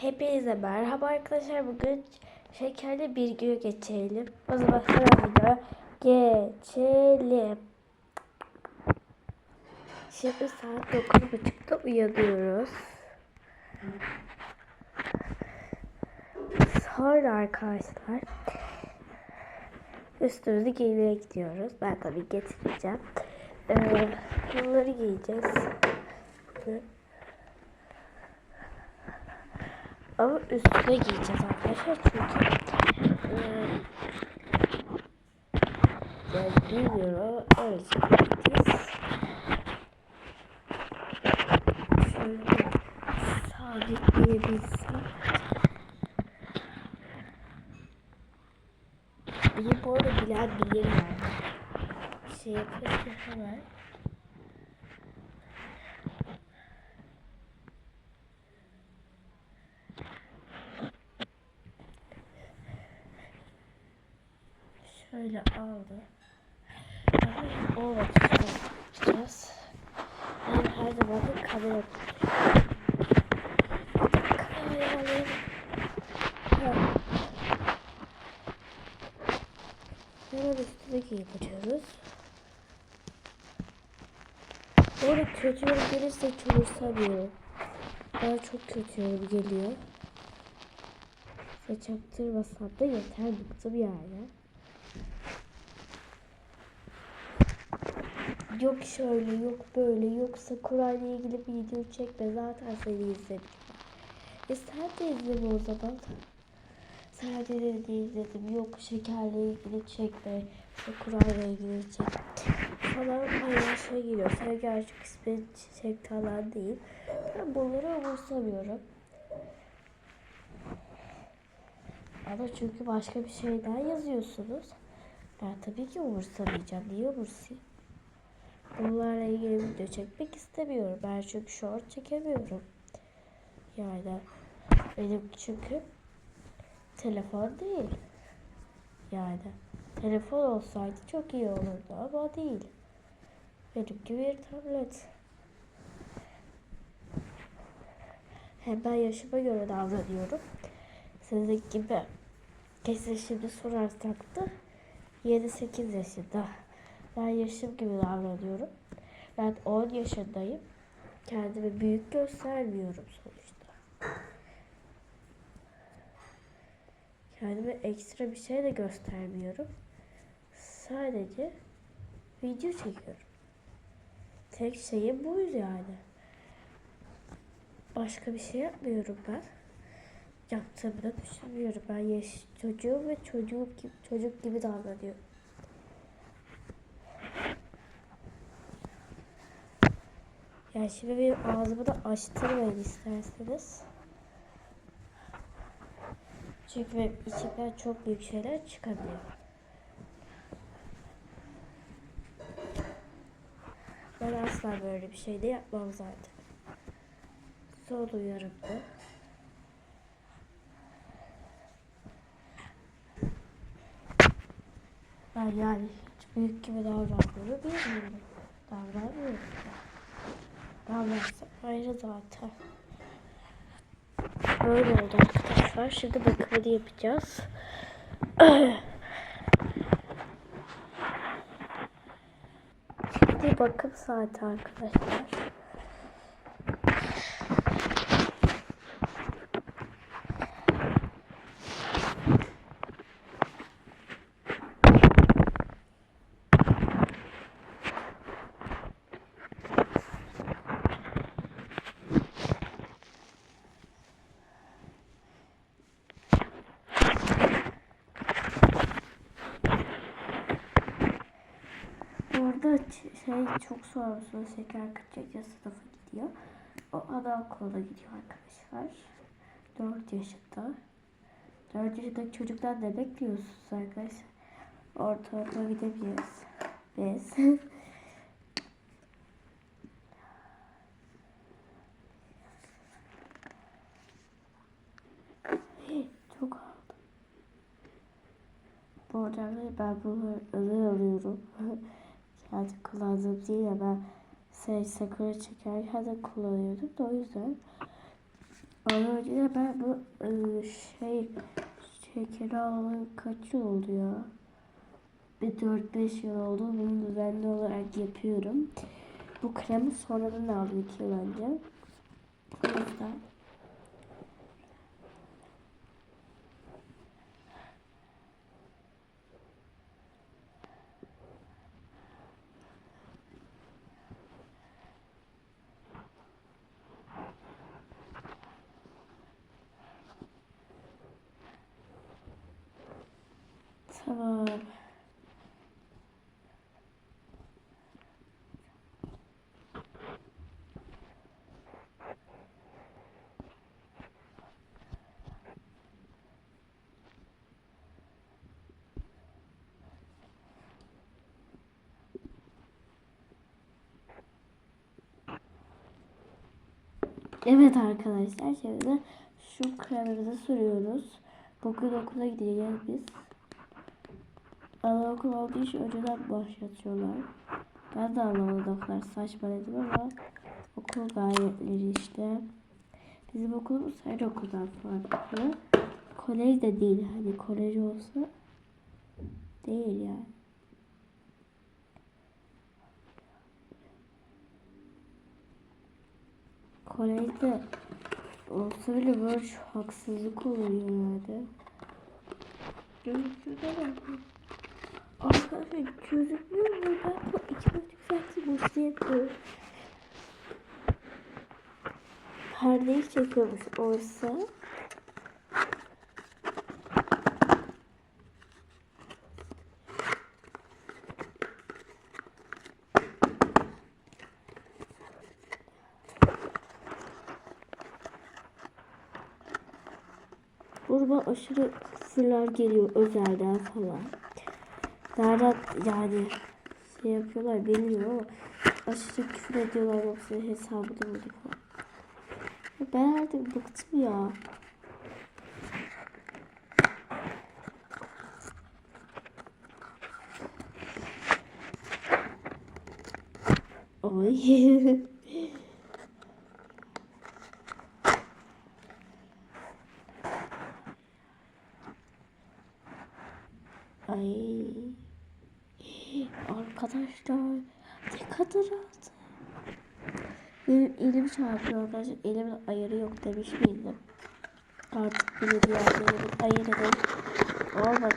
Hepinize merhaba arkadaşlar. Bugün şekerli bir gün geçirelim. O zaman hemen geçelim. Şimdi saat 9.30'da uyanıyoruz. Sonra arkadaşlar üstümüzü giymeye gidiyoruz. Ben tabii getireceğim. Ee, bunları giyeceğiz. Ama üstüne giyeceğiz arkadaşlar çünkü e, yani bilmiyorum ama öyle giyeceğiz. Şöyle sabitleyebilsem. Benim bu arada bilen bilir yani. Bir şey yapıyorsun hemen. Şöyle aldı. Ama o vakitte yapacağız. Ben her zaman da kamera Hemen üstüne giyiniyoruz. Bu arada kötü yorum gelirse hiç umursamıyorum. Bana çok kötü yorum geliyor. Size çaktırmasam da yeter bıktım yani. Yok şöyle yok böyle yoksa Kur'an'la ilgili bir video çekme zaten seni izledim. E sen de izle o zaman. De dedi izledim. Yok şekerle ilgili çekme. İşte Kur'an'la ilgili çek. Falan bayağı şey geliyor. Sen gerçek ismi çiçek falan değil. Ben bunları umursamıyorum. Ama çünkü başka bir şeyden yazıyorsunuz. Ben tabii ki umursamayacağım. Niye umursayayım? Bunlarla ilgili video çekmek istemiyorum. Ben çünkü short çekemiyorum. Yani benim çünkü telefon değil. Yani telefon olsaydı çok iyi olurdu ama değil. Benimki bir tablet. Hem ben yaşıma göre davranıyorum. Sizin gibi kesin şimdi sorarsak da 7-8 yaşında. Ben yaşım gibi davranıyorum. Ben 10 yaşındayım. Kendimi büyük göstermiyorum sonuçta. Kendime ekstra bir şey de göstermiyorum. Sadece video çekiyorum. Tek şeyim bu yani. Başka bir şey yapmıyorum ben. Yaptığımı da düşünmüyorum. Ben yaş çocuğum ve çocuk gibi, çocuk gibi davranıyorum. Yani şimdi benim ağzımı da açtırmayın isterseniz. Çünkü benim içimden çok büyük şeyler çıkabiliyor. Ben asla böyle bir şey de yapmam zaten. Son uyarım bu. Ben yani hiç büyük gibi davrandığını bilmiyorum. Davranmıyorum. Davransam ayrı zaten. Böyle oldu arkadaşlar. Şimdi bakımını yapacağız. Şimdi bakım saati arkadaşlar. Bu arada ç- şey çok sorumsuz şeker kaçacak sınıfa gidiyor. O anaokuluna gidiyor arkadaşlar. 4 yaşında. 4 yaşındaki çocuklar ne bekliyorsunuz arkadaşlar? Ortaokula gidebiliriz. Biz. çok aldım. Bu arada ben bunu özel alıyorum. Kendi kullandığım değil ben şey sakura çekerken de kullanıyordum da o yüzden Az önce de ben bu e, şey şekeri alalı kaç yıl oldu ya? Bir 4-5 yıl oldu. Bunu düzenli olarak yapıyorum. Bu kremi sonradan aldım 2 yıl önce. O yüzden Evet arkadaşlar şimdi şu kremimizi sürüyoruz. Bugün okula gideceğiz biz. Anaokul olduğu için önceden başlatıyorlar. Ben de anlamadım kadar saçmaladım ama okul gayetleri işte. Bizim okulumuz her okuldan farklı. Kolej de değil. Hani kolej olsa değil yani. Kolejde olsa bile böyle haksızlık oluyor. Gözüküyor da Arkadaşlar gözükmüyor mu? Ben bu iki buçuk saattir boşta yapıyorum. Perdeyi çekiyormuş oysa. Burada aşırı küfürler geliyor özelden falan. Nereden yani şey yapıyorlar bilmiyorum ama aşırı küfür ediyorlar yoksa hesabı da mı falan. Ben artık bıktım ya. Ay. Ay. Arkadaşlar ne kadar rahat. Benim elim çarpıyor arkadaşlar. Elimin ayarı yok demiş miydim? Artık bir yerde elimin ayarı da olmadı.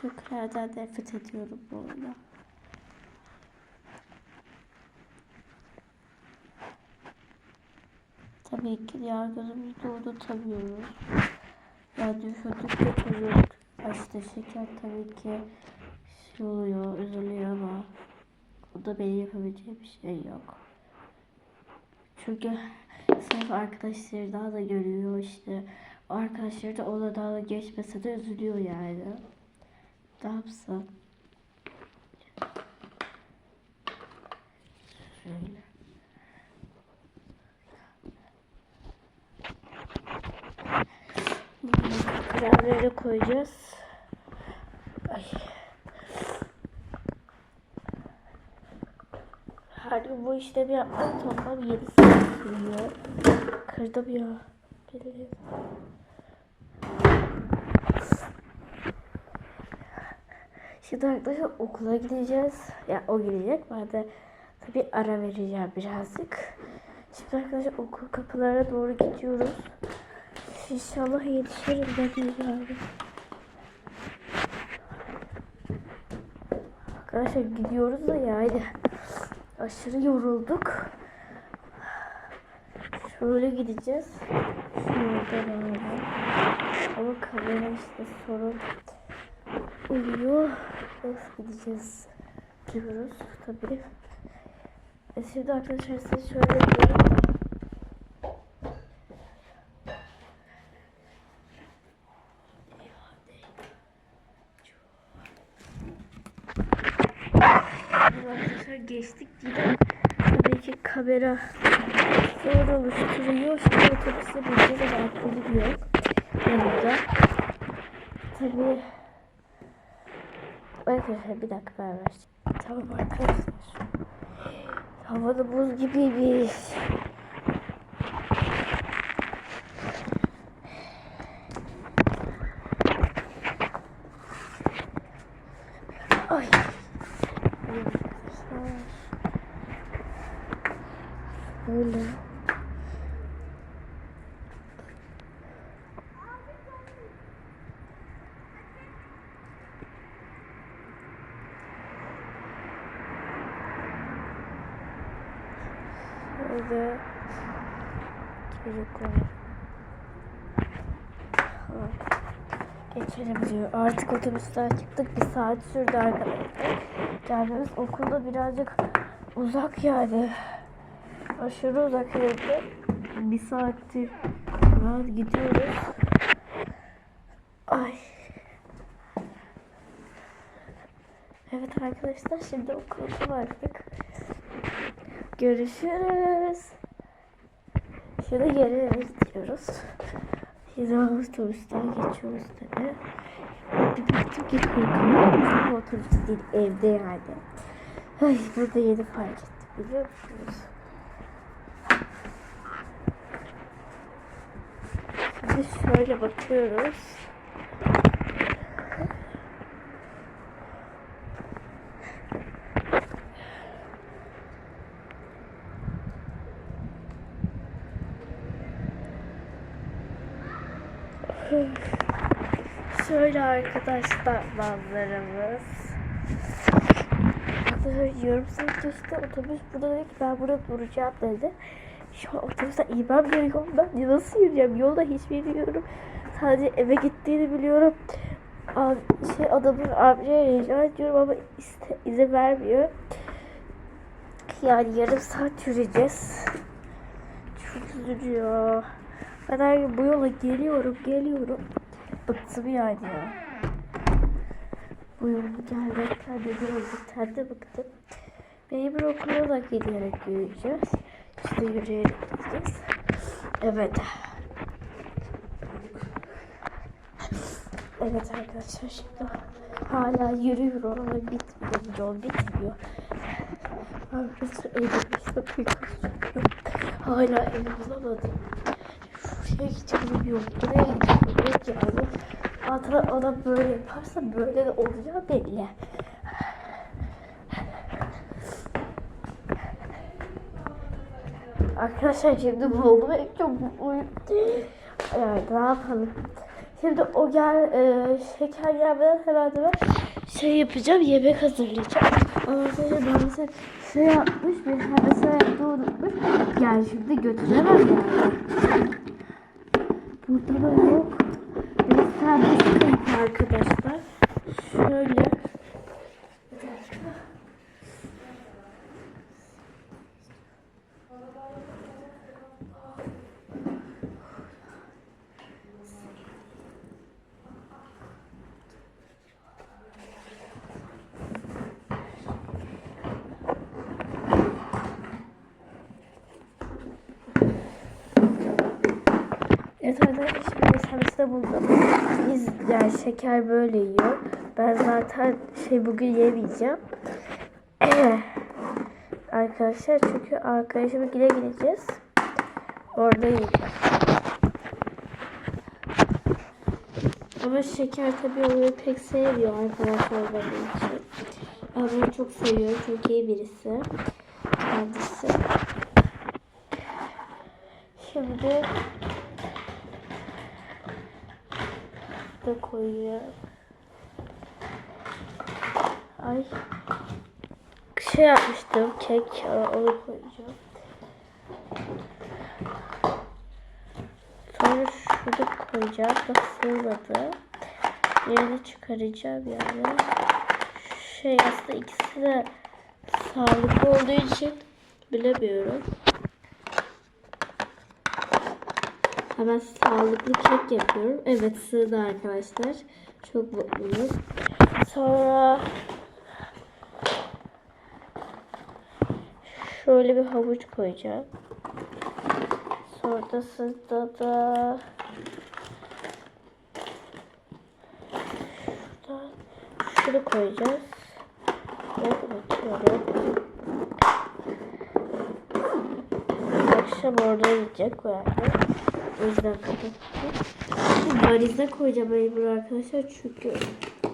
Şu kraldan nefret ediyorum bu arada. Tabii ki diğer gözümüzü doğrultamıyoruz. Yani düşürdükçe çocuk işte şeker tabii ki şey üzülüyor ama o da benim yapabileceğim bir şey yok. Çünkü sırf arkadaşları daha da görüyor işte. O arkadaşları da ona daha da geçmese de üzülüyor yani. Ne yapsın? Şöyle. Kremleri koyacağız. Ay. Her gün bu işlemi yapmak toplam 7 saat sürüyor. Kırdım ya. Bilmiyorum. Şimdi arkadaşlar okula gideceğiz. Ya o gidecek. Ben de tabii ara vereceğim birazcık. Şimdi arkadaşlar okul kapılarına doğru gidiyoruz. İnşallah yetişirim dediğim yani. Arkadaşlar gidiyoruz da yani aşırı yorulduk. Şöyle gideceğiz. Şuradan abi. Ama kamera işte sorun oluyor. Nasıl gideceğiz diyoruz tabii. E şimdi arkadaşlar size şöyle diyorum da. Arkadaşlar geçtik yine tabii ki kamera zor oluşturuyor. Şimdi otobüse bineceğiz ama alkolüm yok yanımda. Tabii Arkadaşlar bir dakika ben. Tamam arkadaşlar. Havada buz gibiymiş. Ay. Öyle. Şöyle çocuklar. Geçelim diyor. Artık otobüsten çıktık. Bir saat sürdü arkadaşlar. Gelmemiz okulda birazcık uzak yani. Aşırı uzak evde. Bir saattir rahat gidiyoruz. Ay. Evet arkadaşlar şimdi okula vardık. Görüşürüz. Şimdi geri gidiyoruz. Şimdi otobüsten geçiyoruz tabi. Bir baktım ki korkuyorum. Otobüs değil evde yani. Ay burada yeni fark ettim biliyor musunuz? Şimdi şöyle bakıyoruz. Şöyle arkadaşlar manzaramız. Arkadaşlar yarım saat geçti. Otobüs burada dedi ki ben burada duracağım dedi. Şu an otobüsten inmem gerekiyor. Ben nasıl yürüyeceğim? Yolda hiç bilmiyorum. Sadece eve gittiğini biliyorum. Abi, şey adamın abiye rica ediyorum ama iste, izin vermiyor. Yani yarım saat yürüyeceğiz. Çok üzücü ya. Ben her gün bu yola geliyorum, geliyorum. Bıktım yani ya. Bu yola gelmekten de yolduktan da bıktım. Mecbur okula da giderek yürüyeceğiz. İşte yürüyerek gideceğiz. Evet. Evet arkadaşlar şimdi hala yürüyorum ama bitmiyor. Yol bitmiyor. Hala evi bulamadım. Şuraya gideceğim yok. Buraya gideceğim yok yani. Altına adam böyle yaparsa böyle de olacağı belli. Arkadaşlar şimdi buldum ve çok mutluyum. Evet ne yapalım. Şimdi o gel e, şeker gelmeden hemen hemen şey yapacağım yemek hazırlayacağım. Ondan sonra babası şey yapmış bir hemen yaptı unutmuş. Yani şimdi götüremem yani. Burada da yok. Serbest kayıp arkadaşlar. Şöyle. Evet arkadaşlar şimdi serviste buldum. Biz yani şeker böyle yiyor. Ben zaten şey bugün yemeyeceğim. arkadaşlar çünkü arkadaşımın yine gideceğiz. Orada yiyeceğim. Ama şeker tabii onu pek sevmiyor arkadaşlar benim için. Ben bunu çok seviyorum. Çok iyi birisi. Kendisi. Şimdi da koyuyor. Ay. Şey yapmıştım kek onu koyacağım. Sonra şunu koyacağım da sığmadı. Yerini çıkaracağım yani. Şey aslında ikisi de sağlıklı olduğu için bilemiyorum. Hemen sağlıklı kek yapıyorum. Evet sığdı arkadaşlar. Çok mutluyum. Sonra şöyle bir havuç koyacağım. Sonra da sırada da şuradan şunu koyacağız. Evet, atıyorum. akşam orada yiyecek bu arada. O yüzden kapattım. Valize koyacağım mecbur arkadaşlar çünkü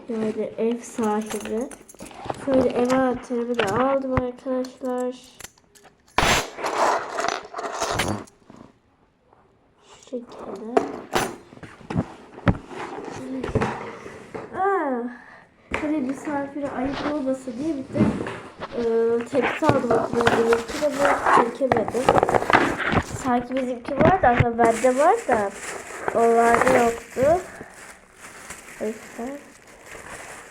yani ev sahibi. Şöyle ev anahtarımı da aldım arkadaşlar. Şu şekilde. Aa, hani misafire ayıp olmasın diye bir de e, tepsi aldım benimki de çekemedim. Sanki bizimki vardı aslında bende var da onlarda yoktu. O yüzden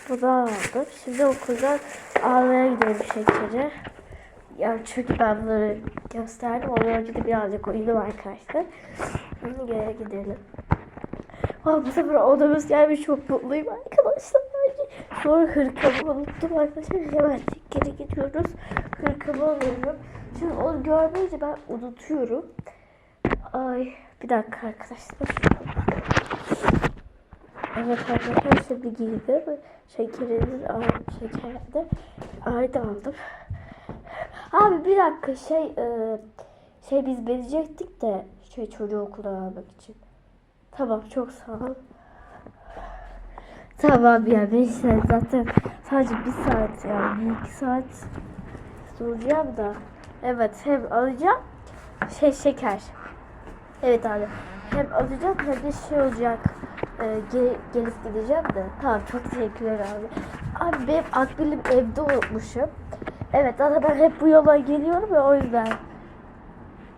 bunu aldım. Şimdi okuldan almaya gidiyorum şekeri. Ya çünkü ben bunları gösterdim. Onlara gidip birazcık uyudum arkadaşlar. Şimdi geri gidelim. Aa, bu sefer odamız gelmiş çok mutluyum arkadaşlar. Sonra hırkamı unuttum arkadaşlar. Hemen geri gidiyoruz. Hırkamı alıyorum. Çünkü onu görmeyince ben unutuyorum. Ay bir dakika arkadaşlar. Evet arkadaşlar şimdi giydim. Şekeriniz aldım. Şekerde. Ayda aldım. Abi bir dakika şey e, şey biz verecektik de şey çocuğu okuldan almak için. Tamam çok sağ ol. Tamam ya ben işte zaten sadece bir saat yani bir iki saat duracağım da. Evet hem alacağım şey şeker. Evet abi hem alacağım hem de şey olacak e, ge- gelip gideceğim de. Tamam çok teşekkürler abi. Abi benim akbilim evde unutmuşum. Evet ama ben hep bu yola geliyorum ya o yüzden.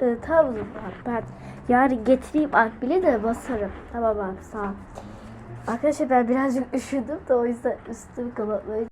E, tamam zaman ben yarın getireyim akbili de basarım. Tamam abi sağ ol. Arkadaşlar ben birazcık üşüdüm de o yüzden üstümü kapatmayı